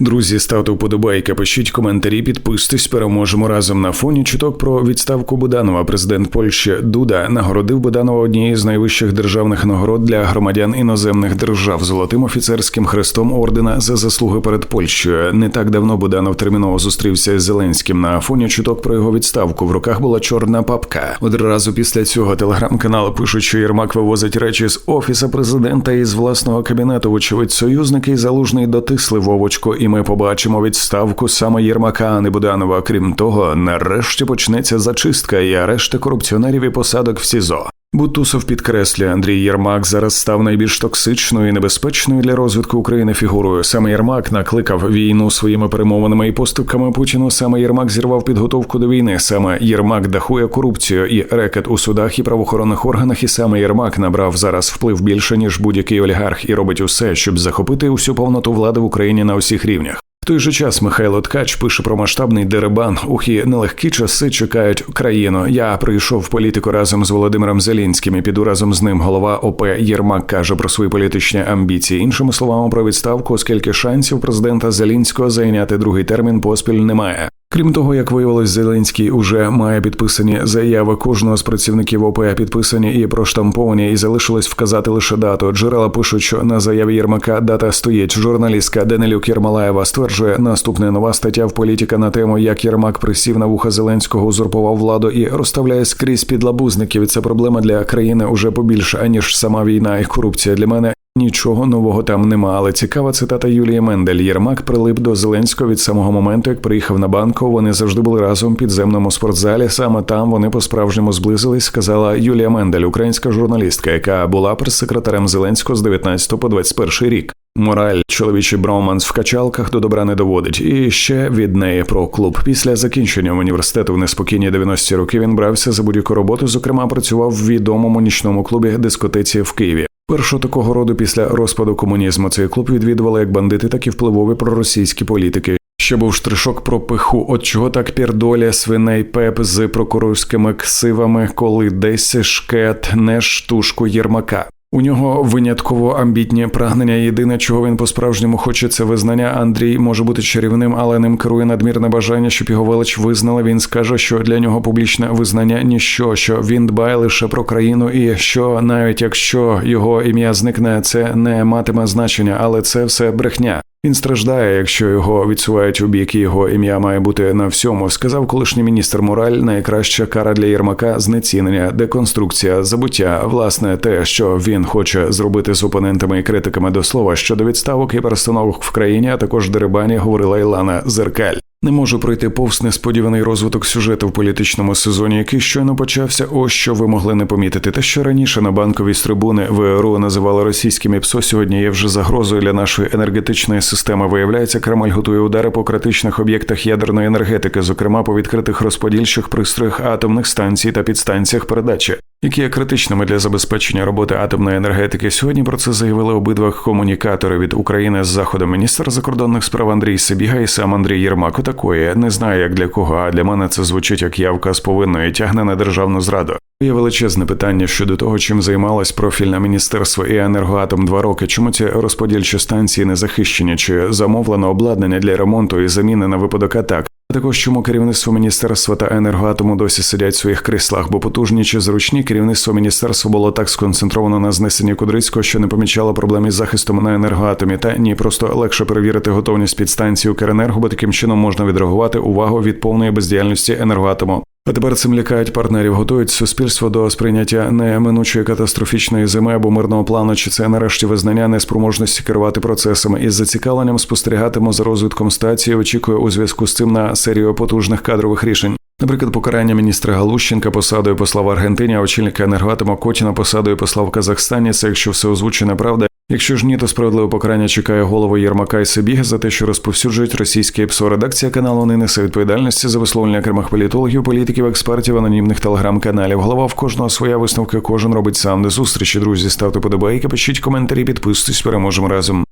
Друзі, ставте вподобайки, пишіть коментарі, підписуйтесь, переможемо разом на фоні чуток про відставку Буданова. Президент Польщі Дуда нагородив Буданова однією з найвищих державних нагород для громадян іноземних держав золотим офіцерським хрестом ордена за заслуги перед Польщею. Не так давно Буданов терміново зустрівся з Зеленським на фоні чуток про його відставку. В руках була чорна папка. Одразу після цього телеграм-канал пишуть, що Єрмак вивозить речі з офіса президента і з власного кабінету. Вочевидь, союзники і залужний дотисли Вовочко і ми побачимо відставку саме Єрмака, а не Буданова. Крім того, нарешті почнеться зачистка і арешти корупціонерів і посадок в СІЗО. Бутусов підкреслює, Андрій Єрмак зараз став найбільш токсичною і небезпечною для розвитку України фігурою. Саме Єрмак накликав війну своїми перемовинами і поступками Путіну. Саме Єрмак зірвав підготовку до війни. Саме Єрмак дахує корупцію і рекет у судах і правоохоронних органах. І саме Єрмак набрав зараз вплив більше ніж будь-який олігарх і робить усе, щоб захопити усю повноту влади в Україні на усіх рівнях той же час Михайло Ткач пише про масштабний деребан. Ухі нелегкі часи чекають країну. Я прийшов в політику разом з Володимиром Зелінським і піду разом з ним. Голова ОП Єрмак каже про свої політичні амбіції. Іншими словами, про відставку, оскільки шансів президента Зелінського зайняти другий термін поспіль немає. Крім того, як виявилось, Зеленський уже має підписані заяви кожного з працівників ОП, підписані і проштамповані, і залишилось вказати лише дату. Джерела пишуть, що на заяві Єрмака дата стоїть. Журналістка Денелюк Єрмалаєва стверджує, наступна нова стаття в політика на тему, як Єрмак присів на вуха Зеленського, узурпував владу і розставляє скрізь підлабузників. Це проблема для країни уже побільше аніж сама війна і корупція. Для мене Нічого нового там нема, але цікава цитата Юлії Мендель. Єрмак прилип до Зеленського від самого моменту, як приїхав на банку. Вони завжди були разом в підземному спортзалі. Саме там вони по-справжньому зблизились, сказала Юлія Мендель, українська журналістка, яка була прес-секретарем Зеленського з 19 по 21 рік. Мораль, чоловічий броманс в качалках до добра не доводить. І ще від неї про клуб. Після закінчення університету в неспокійні 90-ті роки він брався за будь-яку роботу. Зокрема, працював в відомому нічному клубі дискотеці в Києві. Першого такого роду після розпаду комунізму цей клуб відвідували як бандити, так і впливові проросійські політики. Ще був штришок про пиху, от чого так пірдоля свиней пеп з прокурорськими ксивами, коли десь шкет не штушку Єрмака. У нього винятково амбітні прагнення. Єдине, чого він по-справжньому хоче, це визнання. Андрій може бути чарівним, але ним керує надмірне бажання, щоб його велич визнали. Він скаже, що для нього публічне визнання ніщо, що він дбає лише про країну, і що навіть якщо його ім'я зникне, це не матиме значення, але це все брехня. Він страждає, якщо його відсувають у бік, його ім'я має бути на всьому. Сказав колишній міністр Мораль. Найкраща кара для Єрмака знецінення, деконструкція, забуття. Власне, те, що він хоче зробити з опонентами і критиками до слова щодо відставок і перестановок в країні, а також дерибані, говорила Ілана Зеркаль. Не можу пройти повз несподіваний розвиток сюжету в політичному сезоні, який щойно почався. Ось що ви могли не помітити. Те, що раніше на банковій з трибуни ВРУ називали російськими ПСО, сьогодні є вже загрозою для нашої енергетичної системи. Виявляється, Кремль готує удари по критичних об'єктах ядерної енергетики, зокрема по відкритих розподільчих пристроях атомних станцій та підстанціях передачі які є критичними для забезпечення роботи атомної енергетики. Сьогодні про це заявили обидва комунікатори від України з заходу міністр закордонних справ Андрій Сибіга і сам Андрій Єрмак. Такої не знаю, як для кого, а для мене це звучить як явка з повинною тягне на державну зраду. Є величезне питання щодо того, чим займалось профільне міністерство і енергоатом два роки. Чому ці розподільчі станції не захищені? Чи замовлено обладнання для ремонту і заміни на випадок атак? Також чому керівництво міністерства та енергоатому досі сидять в своїх кріслах, бо потужні чи зручні керівництво міністерства було так сконцентровано на знесенні Кудрицького, що не помічало проблем із захистом на енергоатомі. Та ні, просто легше перевірити готовність підстанції Укренерго, бо таким чином можна відреагувати увагу від повної бездіяльності енергоатому. А тепер цим лякають партнерів, готують суспільство до сприйняття неминучої катастрофічної зими або мирного плану, чи це нарешті визнання неспроможності керувати процесами із зацікавленням спостерігатиму за розвитком стації. Очікує у зв'язку з цим на серію потужних кадрових рішень. Наприклад, покарання міністра Галущенка посадою посла в Аргентині, а очільника енергоатома Котіна посадою посла в Казахстані. Це якщо все озвучена правда. Якщо ж ні, то справедливе покарання чекає голову Єрмака і Сибіга за те, що розповсюджують російські ПСО. Редакція каналу не несе відповідальності за висловлення окремих політологів, політиків, експертів, анонімних телеграм-каналів. Голова в кожного своя висновка, кожен робить сам. До зустрічі, друзі. Ставте подобайки, пишіть коментарі, підписуйтесь, переможемо разом.